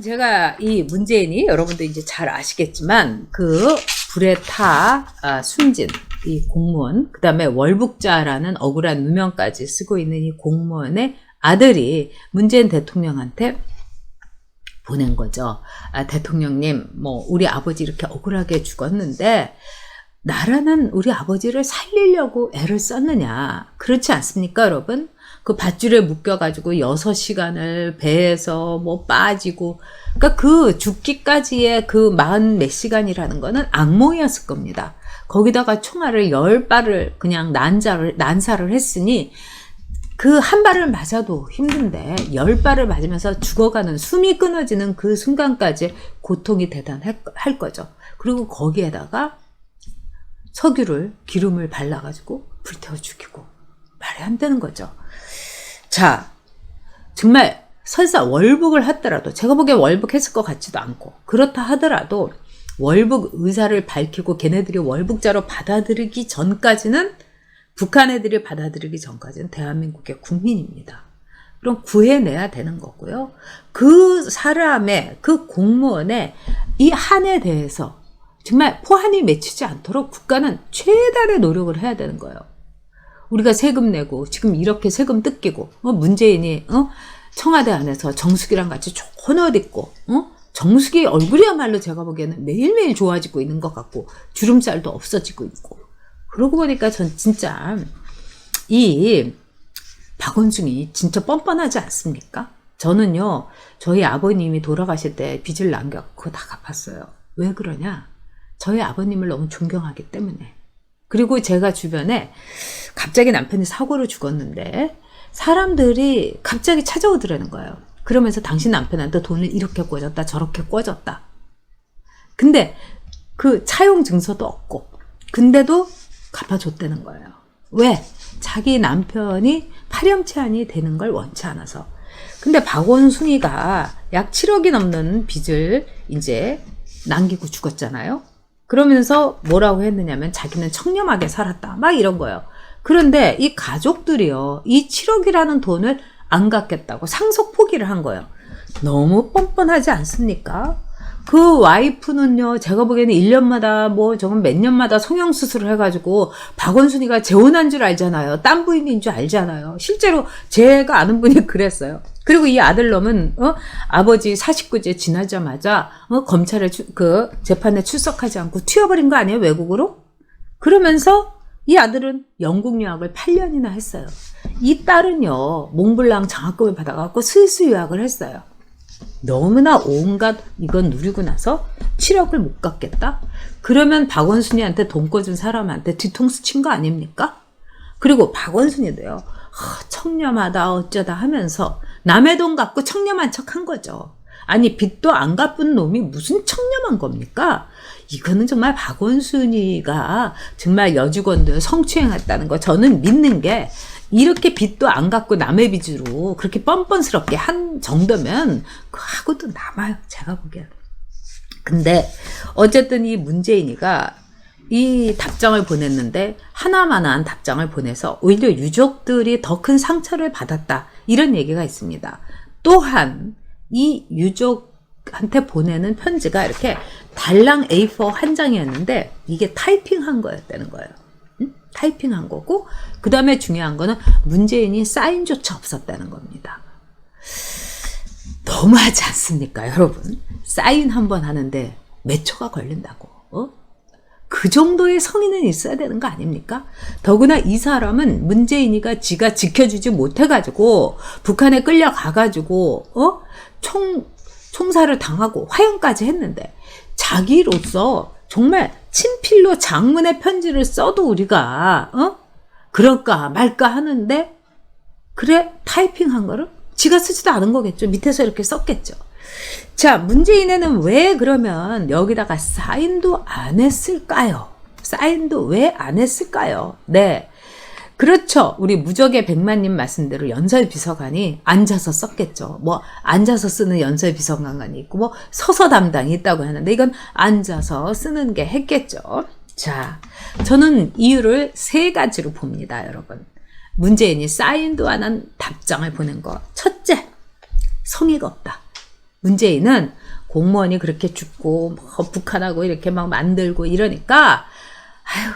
제가 이 문재인이 여러분도 이제 잘 아시겠지만 그 불에 타 아, 숨진 이 공무원 그 다음에 월북자라는 억울한 누명까지 쓰고 있는 이 공무원의 아들이 문재인 대통령한테 보낸 거죠. 아, 대통령님, 뭐 우리 아버지 이렇게 억울하게 죽었는데 나라는 우리 아버지를 살리려고 애를 썼느냐? 그렇지 않습니까, 여러분? 그 밧줄에 묶여가지고 6시간을 배에서 뭐 빠지고, 그러니까 그 죽기까지의 그 마흔 몇 시간이라는 거는 악몽이었을 겁니다. 거기다가 총알을 열 발을 그냥 난자를, 난사를 했으니 그 한 발을 맞아도 힘든데 열 발을 맞으면서 죽어가는 숨이 끊어지는 그 순간까지 고통이 대단할 할 거죠. 그리고 거기에다가 석유를 기름을 발라가지고 불태워 죽이고 안 되는 거죠. 자, 정말 설사 월북을 했더라도 제가 보기엔 월북했을 것 같지도 않고 그렇다 하더라도 월북 의사를 밝히고 걔네들이 월북자로 받아들이기 전까지는 북한 애들이 받아들이기 전까지는 대한민국의 국민입니다. 그럼 구해내야 되는 거고요. 그 사람의 그 공무원의 이 한에 대해서 정말 포한이 맺히지 않도록 국가는 최대한의 노력을 해야 되는 거예요. 우리가 세금 내고 지금 이렇게 세금 뜯기고 어, 문재인이 어? 청와대 안에서 정수기랑 같이 옷 입고 어? 정수기 얼굴이야말로 제가 보기에는 매일매일 좋아지고 있는 것 같고 주름살도 없어지고 있고 그러고 보니까 전 진짜 이 박원순이 진짜 뻔뻔하지 않습니까? 저는요 저희 아버님이 돌아가실 때 빚을 남겼고 다 갚았어요. 왜 그러냐? 저희 아버님을 너무 존경하기 때문에. 그리고 제가 주변에 갑자기 남편이 사고로 죽었는데 사람들이 갑자기 찾아오더라는 거예요. 그러면서 당신 남편한테 돈을 이렇게 꿔줬다 저렇게 꿔줬다. 근데 그 차용 증서도 없고 근데도 갚아줬다는 거예요. 왜? 자기 남편이 파렴치한이 되는 걸 원치 않아서. 근데 박원순이가 약 7억이 넘는 빚을 이제 남기고 죽었잖아요. 그러면서 뭐라고 했느냐면 자기는 청렴하게 살았다. 막 이런 거예요. 그런데 이 가족들이요. 이 7억이라는 돈을 안 갚겠다고 상속 포기를 한 거예요. 너무 뻔뻔하지 않습니까? 그 와이프는요, 제가 보기에는 1년마다 뭐, 저건 몇 년마다 성형수술을 해가지고, 박원순이가 재혼한 줄 알잖아요. 딴 부인인 줄 알잖아요. 실제로 제가 아는 분이 그랬어요. 그리고 이 아들놈은, 어, 아버지 49제 지나자마자, 어, 검찰에, 주, 그, 재판에 출석하지 않고 튀어버린 거 아니에요, 외국으로? 그러면서 이 아들은 영국 유학을 8년이나 했어요. 이 딸은요, 몽블랑 장학금을 받아갖고 스위스 유학을 했어요. 너무나 온갖 이건 누리고 나서 7억을 못 갚겠다? 그러면 박원순이한테 돈 꿔준 사람한테 뒤통수 친 거 아닙니까? 그리고 박원순이도요, 하, 청렴하다 어쩌다 하면서 남의 돈 갖고 청렴한 척 한 거죠. 아니, 빚도 안 갚은 놈이 무슨 청렴한 겁니까? 이거는 정말 박원순이가 정말 여직원들 성추행했다는 거 저는 믿는 게 이렇게 빚도 안 갚고 남의 빚으로 그렇게 뻔뻔스럽게 한 정도면 그 하고도 남아요. 제가 보기엔. 근데 어쨌든 이 문재인이가 이 답장을 보냈는데 하나만한 답장을 보내서 오히려 유족들이 더 큰 상처를 받았다. 이런 얘기가 있습니다. 또한 이 유족한테 보내는 편지가 이렇게 달랑 A4 한 장이었는데 이게 타이핑한 거였다는 거예요. 타이핑한 거고 그 다음에 중요한 거는 문재인이 사인조차 없었다는 겁니다. 너무하지 않습니까, 여러분? 사인 한 번 하는데 몇 초가 걸린다고. 어? 그 정도의 성의는 있어야 되는 거 아닙니까? 더구나 이 사람은 문재인이가 지가 지켜주지 못해가지고 북한에 끌려가가지고 어? 총 총살을 당하고 화형까지 했는데 자기로서 정말 친필로 장문의 편지를 써도 우리가 어? 그럴까 말까 하는데 그래 타이핑한 거를 지가 쓰지도 않은 거겠죠. 밑에서 이렇게 썼겠죠. 자, 문재인에는 왜 그러면 여기다가 사인도 안 했을까요? 사인도 왜 안 했을까요? 네. 그렇죠. 우리 무적의 백만님 말씀대로 연설 비서관이 앉아서 썼겠죠. 뭐 앉아서 쓰는 연설 비서관이 있고 뭐 서서 담당이 있다고 하는데 이건 앉아서 쓰는 게 했겠죠. 자, 저는 이유를 세 가지로 봅니다, 여러분. 문재인이 사인도 안 한 답장을 보낸 거. 첫째, 성의가 없다. 문재인은 공무원이 그렇게 죽고 뭐 북한하고 이렇게 막 만들고 이러니까 아휴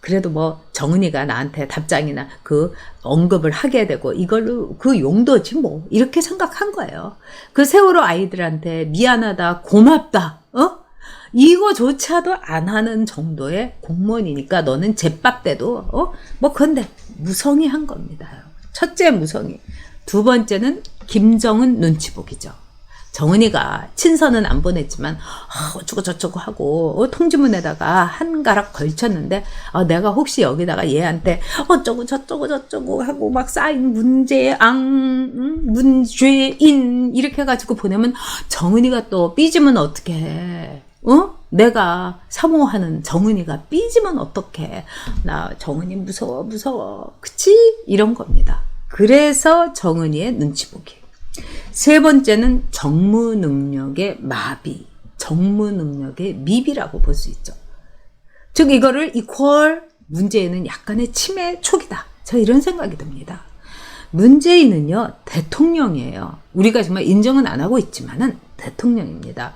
그래도 뭐 정은이가 나한테 답장이나 그 언급을 하게 되고 이걸로 그 용도지 뭐 이렇게 생각한 거예요. 그 세월호 아이들한테 미안하다 고맙다 어 이거조차도 안 하는 정도의 공무원이니까 너는 제밥 때도 어 뭐 근데 무성의 한 겁니다. 첫째 무성의 두 번째는 김정은 눈치 보기죠. 정은이가 친서는 안 보냈지만 아, 어쩌고 저쩌고 하고 어, 통지문에다가 한 가락 걸쳤는데 아, 내가 혹시 여기다가 얘한테 어쩌고 저쩌고 저쩌고 하고 막 쌓인 문제앙 음, 문죄인 이렇게 해가지고 보내면 정은이가 또 삐지면 어떻게 해? 어? 내가 사모하는 정은이가 삐지면 어떡해. 나 정은이 무서워, 무서워. 그치? 이런 겁니다. 그래서 정은이의 눈치 보기. 세 번째는 정무 능력의 마비, 정무 능력의 미비라고 볼 수 있죠. 즉, 이거를 이퀄 문재인은 약간의 치매 초기다. 저 이런 생각이 듭니다. 문재인은요, 대통령이에요. 우리가 정말 인정은 안 하고 있지만은 대통령입니다.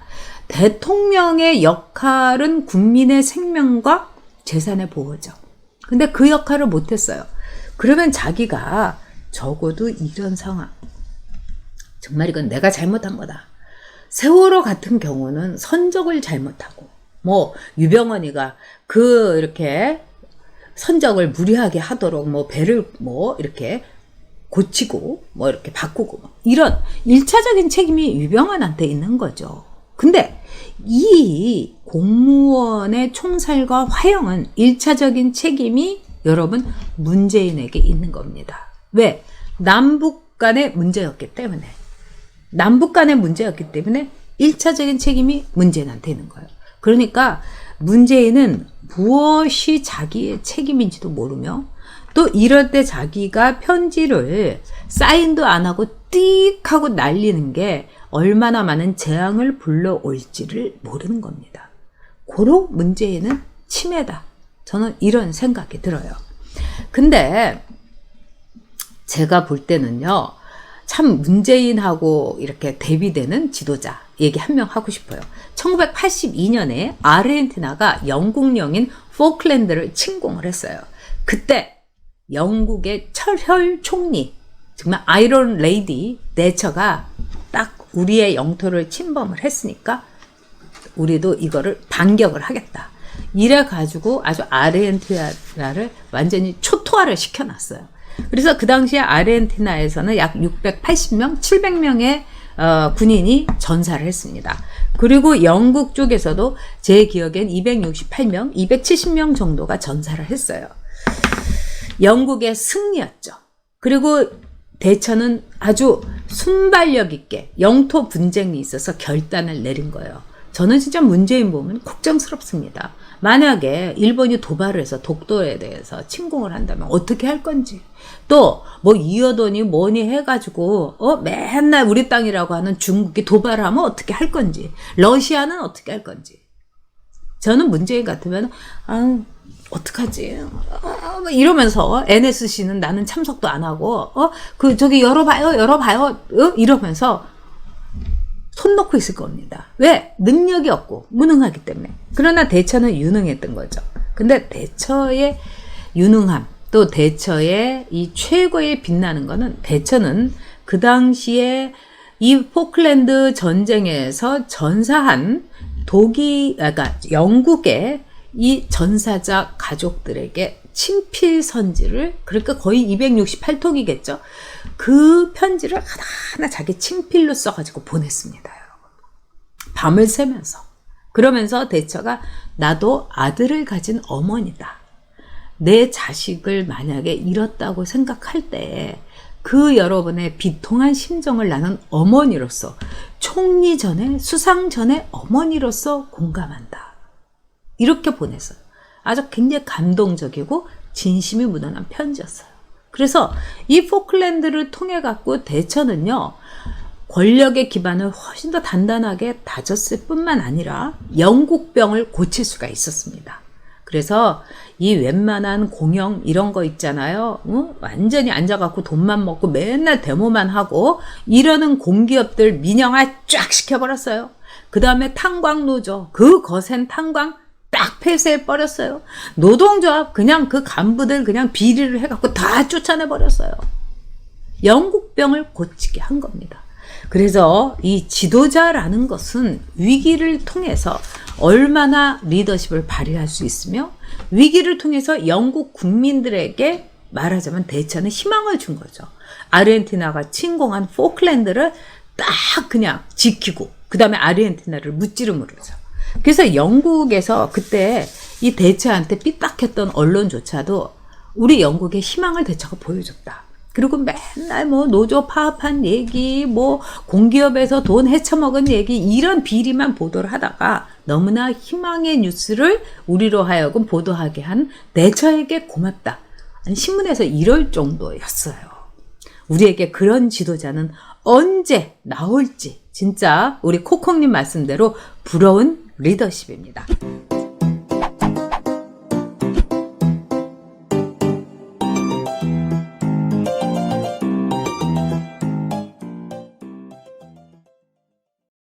대통령의 역할은 국민의 생명과 재산의 보호죠. 근데 그 역할을 못했어요. 그러면 자기가 적어도 이런 상황. 정말 이건 내가 잘못한 거다. 세월호 같은 경우는 선적을 잘못하고, 뭐, 유병언이가 그, 이렇게, 선적을 무리하게 하도록 뭐, 배를 뭐, 이렇게 고치고, 뭐, 이렇게 바꾸고, 뭐 이런 일차적인 책임이 유병언한테 있는 거죠. 근데 이 공무원의 총살과 화형은 일차적인 책임이 여러분 문재인에게 있는 겁니다. 왜? 남북 간의 문제였기 때문에. 남북 간의 문제였기 때문에 1차적인 책임이 문재인한테 있는 거예요. 그러니까 문재인은 무엇이 자기의 책임인지도 모르며 또 이럴 때 자기가 편지를 사인도 안 하고 띡 하고 날리는 게 얼마나 많은 재앙을 불러올지를 모르는 겁니다. 고로 문재인은 치매다. 저는 이런 생각이 들어요. 근데 제가 볼 때는요, 참 문재인하고 이렇게 대비되는 지도자 얘기 한 명 하고 싶어요. 1982년에 아르헨티나가 영국령인 포클랜드를 침공을 했어요. 그때 영국의 철혈 총리, 정말 아이론 레이디 네처가 딱 우리의 영토를 침범을 했으니까 우리도 이거를 반격을 하겠다. 이래 가지고 아주 아르헨티나를 완전히 초토화를 시켜놨어요. 그래서 그 당시에 아르헨티나에서는 약 680명, 700명의 어, 군인이 전사를 했습니다. 그리고 영국 쪽에서도 제 기억엔 268명, 270명 정도가 전사를 했어요. 영국의 승리였죠. 그리고 대처는 아주 순발력 있게 영토 분쟁이 있어서 결단을 내린 거예요. 저는 진짜 문재인 보면 걱정스럽습니다. 만약에 일본이 도발을 해서 독도에 대해서 침공을 한다면 어떻게 할 건지. 또 뭐 이어더니 뭐니 해가지고 어 맨날 우리 땅이라고 하는 중국이 도발을 하면 어떻게 할 건지. 러시아는 어떻게 할 건지. 저는 문재인 같으면 아 어떡하지? 아, 뭐 이러면서 NSC는 나는 참석도 안 하고 어 그 저기 열어봐요 열어봐요 어? 이러면서 손 놓고 있을 겁니다. 왜? 능력이 없고 무능하기 때문에. 그러나 대처는 유능했던 거죠. 근데 대처의 유능함 또 대처의 이 최고의 빛나는 거는 대처는 그 당시에 이 포클랜드 전쟁에서 전사한 독일, 아, 그러니까 영국의 이 전사자 가족들에게 친필 선지를 그러니까 거의 268통이겠죠. 그 편지를 하나하나 자기 친필로 써가지고 보냈습니다. 밤을 새면서. 그러면서 대처가 나도 아들을 가진 어머니다. 내 자식을 만약에 잃었다고 생각할 때 그 여러분의 비통한 심정을 나는 어머니로서 총리 전에 수상 전에 어머니로서 공감한다. 이렇게 보냈어요. 아주 굉장히 감동적이고 진심이 묻어난 편지였어요. 그래서 이 포클랜드를 통해 갖고 대처는요, 권력의 기반을 훨씬 더 단단하게 다졌을 뿐만 아니라 영국병을 고칠 수가 있었습니다. 그래서 이 웬만한 공영 이런 거 있잖아요. 어? 완전히 앉아갖고 돈만 먹고 맨날 데모만 하고 이러는 공기업들 민영화 쫙 시켜버렸어요. 그 다음에 탄광노조 그 거센 탄광 딱 폐쇄해 버렸어요. 노동조합 그냥 그 간부들 그냥 비리를 해갖고 다 쫓아내 버렸어요. 영국병을 고치게 한 겁니다. 그래서 이 지도자라는 것은 위기를 통해서 얼마나 리더십을 발휘할 수 있으며 위기를 통해서 영국 국민들에게 말하자면 대처하는 희망을 준 거죠. 아르헨티나가 침공한 포클랜드를 딱 그냥 지키고 그 다음에 아르헨티나를 무찌름으로죠. 그래서 영국에서 그때 이 대처한테 삐딱했던 언론조차도 우리 영국의 희망을 대처가 보여줬다. 그리고 맨날 뭐 노조 파업한 얘기, 뭐 공기업에서 돈 헤쳐먹은 얘기 이런 비리만 보도를 하다가 너무나 희망의 뉴스를 우리로 하여금 보도하게 한 대처에게 고맙다. 신문에서 이럴 정도였어요. 우리에게 그런 지도자는 언제 나올지 진짜 우리 코콩님 말씀대로 부러운 리더십입니다.